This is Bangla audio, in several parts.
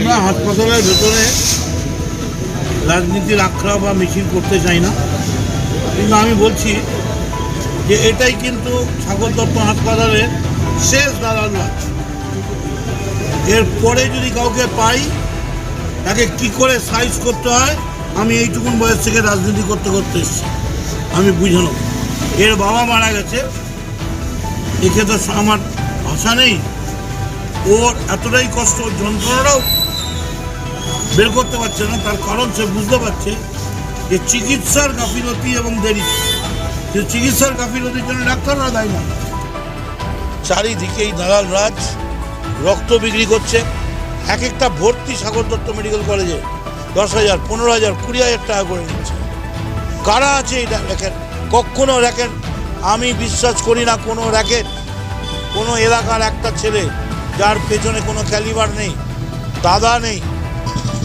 আমরা হাসপাতালের ভেতরে রাজনীতির আখড়া বা মিছিল করতে চাই না। কিন্তু আমি বলছি যে এটাই কিন্তু সাগর দত্ত হাসপাতালের শেষ দালাল এরপরে যদি কাউকে পাই, তাকে কি করে সাইজ করতে হয়, আমি এইটুকুন বয়স থেকে রাজনীতি করতে করতে এসেছি। আমি বুঝে নেব। এর বাবা মারা গেছে। একে তো আমার ভাষা নেই। ওর এতটাই কষ্ট, যন্ত্রণাটাও বের করতে পারছে না, তার কারণ সে বুঝতে পারছে যে চিকিৎসার গাফিলতি এবং দেরি। যে চিকিৎসার গাফিলতির জন্য ডাক্তাররা দায়ী না। চারিদিকে এই দালাল রাজ, রক্ত বিক্রি করছে। এক একটা ভর্তি সাগর দত্ত মেডিকেল কলেজে দশ হাজার পনেরো হাজার কুড়ি হাজার টাকা করে নিচ্ছে। কারা আছে এটা র্যাকেট? কখনো র্যাকেট? আমি বিশ্বাস করি না কোনো র্যাকেট। কোনো এলাকার একটা ছেলে যার পেছনে কোনো ক্যালিবার নেই, দাদা নেই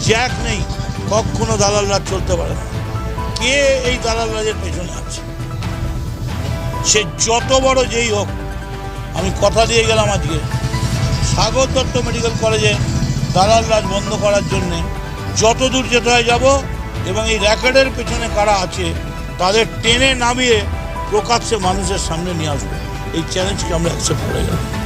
জ্যাক নেই, কখনো দালাল রাজ চলতে পারে না। কে এই দালাল রাজের পেছনে আছে? সে যত বড় যেই হোক, আমি কথা দিয়ে গেলাম আজকে। সাগর দত্ত মেডিকেল কলেজে দালাল রাজ বন্ধ করার জন্যে যত দূর যেতে হয় যাব এবং এই র্যাকেটের পেছনে কারা আছে, তাদের টেনে নামিয়ে প্রকাশ্যে মানুষের সামনে নিয়ে আসব। এই চ্যালেঞ্জকে আমরা অ্যাকসেপ্ট করে গেলাম।